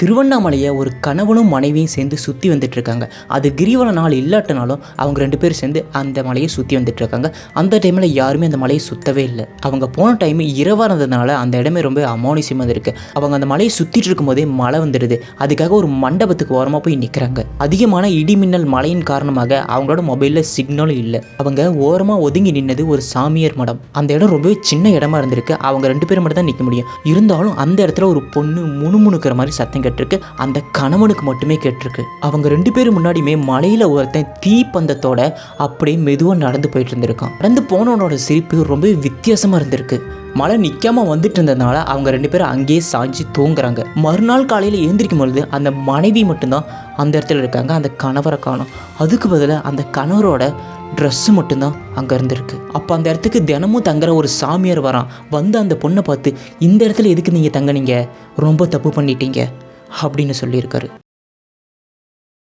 திருவண்ணாமலையை ஒரு கணவனும் மனைவியும் சேர்ந்து சுற்றி வந்துட்டுருக்காங்க. அது கிரிவல நாள் இல்லாட்டினாலும் அவங்க ரெண்டு பேரும் சேர்ந்து அந்த மலையை சுற்றி வந்துட்டுருக்காங்க. அந்த டைமில் யாருமே அந்த மலையை சுற்றவே இல்லை. அவங்க போன டைம் இரவாக இருந்ததுனால அந்த இடமே ரொம்ப அமானுஷ்யமாக இருக்கு. அவங்க அந்த மலையை சுற்றிட்டு இருக்கும்போதே மழை வந்துடுது. அதுக்காக ஒரு மண்டபத்துக்கு ஓரமாக போய் நிற்கிறாங்க அதிகமான இடி மின்னல் மழையின் காரணமாக அவங்களோட மொபைலில் சிக்னலும் இல்லை. அவங்க ஓரமாக ஒதுங்கி நின்னது ஒரு சாமியார் மடம். அந்த இடம் ரொம்பவே சின்ன இடமா இருந்திருக்கு. அவங்க ரெண்டு பேரும் மட்டும் தான் நிற்க முடியும். இருந்தாலும் அந்த இடத்துல ஒரு பொண்ணு முணுமுணுக்கிற மாதிரி சத்தம் கேட்டிருக்கு. அந்த கணவனுக்கு மட்டுமே கேட்டிருக்கு. அவங்க ரெண்டு பேரும் முன்னாடியுமே மலையில் ஒருத்தன் தீப்பந்தத்தோட அப்படியே மெதுவாக நடந்து போயிட்டு இருந்திருக்கான். நடந்து போனவனோட சிரிப்பு ரொம்பவே வித்தியாசமாக இருந்திருக்கு. மழை நிற்காம வந்துட்டு இருந்ததுனால அவங்க ரெண்டு பேரும் அங்கேயே சாஞ்சு தூங்குறாங்க. மறுநாள் காலையில் எழுந்திரிக்கும் பொழுது அந்த மனைவி மட்டும்தான் அந்த இடத்துல இருக்காங்க. அந்த கணவரை காணும். அதுக்கு பதிலாக அந்த கணவரோட ட்ரெஸ்ஸு மட்டும்தான் அங்கே இருந்திருக்கு. அப்போ அந்த இடத்துக்கு தினமும் தங்குற ஒரு சாமியார் வரான். வந்து அந்த பொண்ணை பார்த்து இந்த இடத்துல எதுக்கு நீங்கள் தங்குனீங்க? ரொம்ப தப்பு பண்ணிட்டீங்க. அப்படின்னு சொல்லியிருக்காரு.